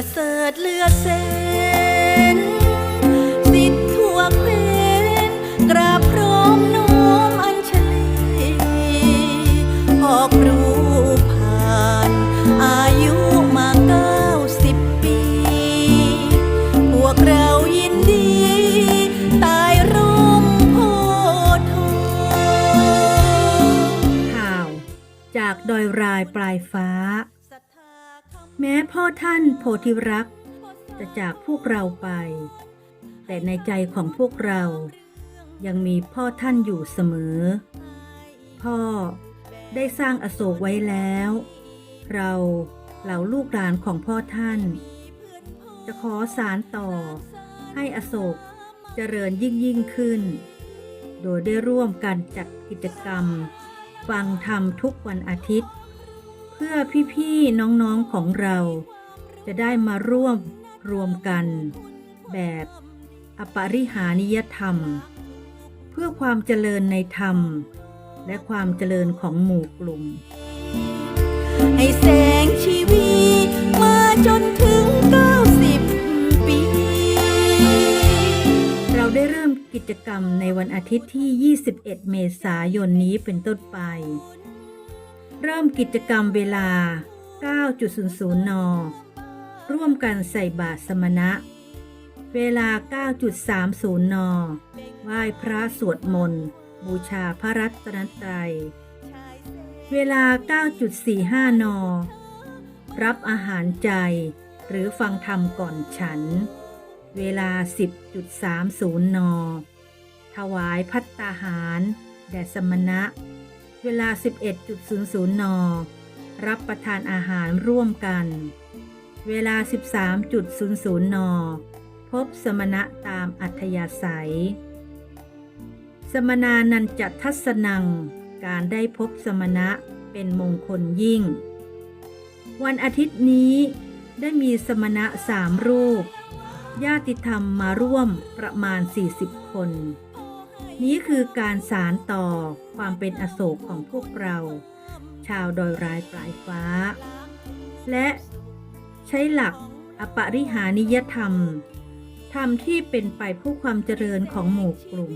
ประเสริฐเลือเส้นสิทธิ์ทั่วแคว้นกราบพร้อมน้อมอัญชลีออกรู้ผ่าน อายุมาเก้าสิบปี พวกเรายินดี ตายร่มโพธิ์ทองข่าว จากดอยรายปลายฟ้า แม้พ่อท่านโพธิรักจะจากพวกเราไป แต่ในใจของพวกเรา ยังมีพ่อท่านอยู่เสมอ พ่อได้สร้างอโศกไว้แล้ว เราเหล่าลูกหลานของพ่อท่าน จะขอสารต่อ ให้อโศกเจริญยิ่งยิ่งขึ้น โดยได้ร่วมกันจัดกิจกรรม ฟังธรรมทุกวันอาทิตย์ พื่อพี่ ๆ น้อง ๆ ของเรา จะได้มาร่วมรวมกัน แบบอปริหานิยธรรม เพื่อความเจริญในธรรม และความเจริญของหมู่กลุ่ม ให้แสงชีวีมาจนถึง 90 ปี เราได้เริ่มกิจกรรมในวันอาทิตย์ที่ 21 เมษายนนี้เป็นต้นไป เริ่มกิจกรรมเวลา 9.00 น ร่วมกันใส่บาตรสมณะ เวลา 9.30 น ไหว้พระสวดมนต์ บูชาพระรัตนตรัย เวลา 9.45 น รับอาหารใจ หรือฟังธรรมก่อนฉัน เวลา 10.30 น ถวายพัตตาหาร แด่สมณะ เวลา 11.00 น รับประทานอาหารร่วมกัน เวลา 13.00 น พบสมณะตามอัธยาศัย สมนานันจะทัศนัง การได้พบสมณะเป็นมงคลยิ่ง วันอาทิตย์นี้ได้มีสมณะสามรูป ญาติธรรมมาร่วมประมาณ 40 คน นี้คือการสารต่อความเป็นอโศกของพวกเรา ชาวดอยรายปลายฟ้า และใช้หลักอปริหานิยธรรม ธรรมที่เป็นไปเพื่อความเจริญของหมู่กลุ่ม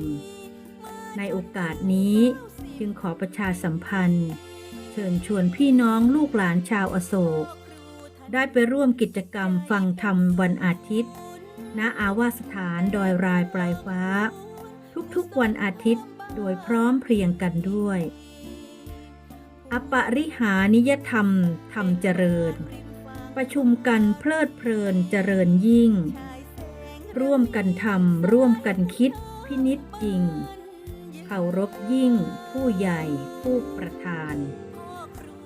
ในโอกาสนี้จึงขอประชาสัมพันธ์ เชิญชวนพี่น้องลูกหลานชาวอโศก ได้ไปร่วมกิจกรรมฟังธรรมวันอาทิตย์ ณ อาวาสถานดอยรายปลายฟ้า ทุกๆวันอาทิตย์โดยพร้อมเพรียงกันด้วย อปริหานิยธรรมธรรมเจริญ ประชุมกันเพลิดเพลินเจริญยิ่ง ร่วมกันทำร่วมกันคิดพินิจจริงเคารพยิ่ง ผู้ใหญ่ผู้ประธาน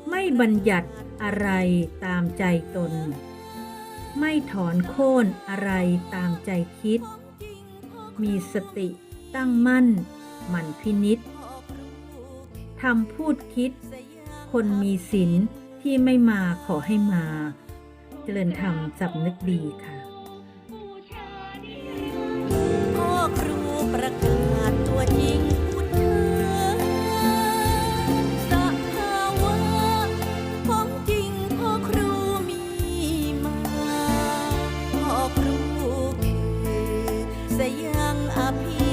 ไม่บัญญัติอะไรตามใจตน ไม่ถอนโค่นอะไรตามใจคิด มีสติ ตั้งมั่น หมั่นพินิษทำพูดคิด คนมีศีลที่ไม่มาขอให้มา เจริญธรรมจับนึกดีค่ะพ่อครูประกาศตัวจริงขุนเธอสภาวะของจริงข้อครูมีมาข้อครูเขียังอภิ